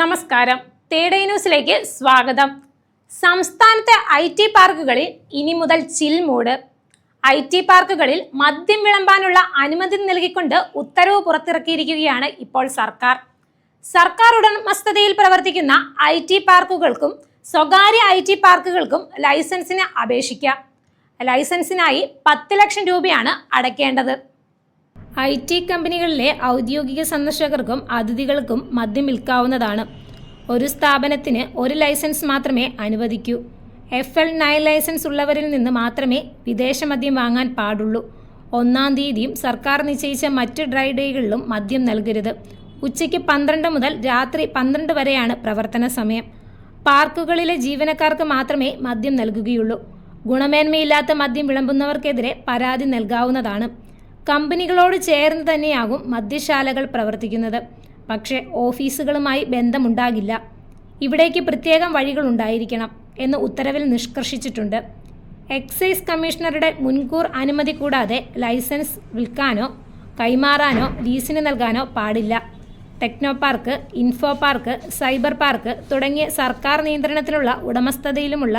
നമസ്കാരം. തേടൈ ന്യൂസിലേക്ക് സ്വാഗതം. സംസ്ഥാനത്തെ ഐ ടി പാർക്കുകളിൽ ഇനി മുതൽ ചിൽ മൂഡ്. ഐ ടി പാർക്കുകളിൽ മദ്യം വിളമ്പാനുള്ള അനുമതി നൽകിക്കൊണ്ട് ഉത്തരവ് പുറത്തിറക്കിയിരിക്കുകയാണ് ഇപ്പോൾ സർക്കാർ. സർക്കാർ ഉടമസ്ഥതയിൽ പ്രവർത്തിക്കുന്ന ഐ ടി പാർക്കുകൾക്കും സ്വകാര്യ ഐ ടി പാർക്കുകൾക്കും ലൈസൻസിന് അപേക്ഷിക്കാം. ലൈസൻസിനായി പത്ത് ലക്ഷം രൂപയാണ് അടയ്ക്കേണ്ടത്. ഐ ടി കമ്പനികളിലെ ഔദ്യോഗിക സന്ദർശകർക്കും അതിഥികൾക്കും മദ്യം വിൽക്കാവുന്നതാണ്. ഒരു സ്ഥാപനത്തിന് ഒരു ലൈസൻസ് മാത്രമേ അനുവദിക്കൂ. എഫ് എൽ നയൻ ലൈസൻസ് ഉള്ളവരിൽ നിന്ന് മാത്രമേ വിദേശ മദ്യം വാങ്ങാൻ പാടുള്ളൂ. ഒന്നാം തീയതിയും സർക്കാർ നിശ്ചയിച്ച മറ്റ് ഡ്രൈ ഡേകളിലും മദ്യം നൽകരുത്. ഉച്ചയ്ക്ക് പന്ത്രണ്ട് മുതൽ രാത്രി പന്ത്രണ്ട് വരെയാണ് പ്രവർത്തന സമയം. പാർക്കുകളിലെ ജീവനക്കാർക്ക് മാത്രമേ മദ്യം നൽകുകയുള്ളൂ. ഗുണമേന്മയില്ലാത്ത മദ്യം വിളമ്പുന്നവർക്കെതിരെ പരാതി നൽകാവുന്നതാണ്. കമ്പനികളോട് ചേർന്ന് തന്നെയാകും മദ്യശാലകൾ പ്രവർത്തിക്കുന്നത്. പക്ഷേ ഓഫീസുകളുമായി ബന്ധമുണ്ടാകില്ല. ഇവിടേക്ക് പ്രത്യേകം വഴികളുണ്ടായിരിക്കണം എന്ന് ഉത്തരവിൽ നിഷ്കർഷിച്ചിട്ടുണ്ട്. എക്സൈസ് കമ്മീഷണറുടെ മുൻകൂർ അനുമതി കൂടാതെ ലൈസൻസ് വിൽക്കാനോ കൈമാറാനോ ലീസിന് നൽകാനോ പാടില്ല. Techno park info park cyber park തുടങ്ങിയ സർക്കാർ നിയന്ത്രണത്തിലുള്ള ഉടമസ്ഥതയിലുമുള്ള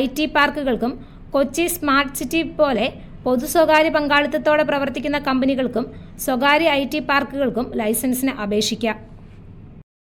ഐ ടി പാർക്കുകൾക്കും കൊച്ചി സ്മാർട്ട് സിറ്റി പോലെ പൊതു സ്വകാര്യ പങ്കാളിത്തത്തോടെ പ്രവർത്തിക്കുന്ന കമ്പനികൾക്കും സ്വകാര്യ ഐ ടി പാർക്കുകൾക്കും ലൈസൻസിന് അപേക്ഷിക്കാം.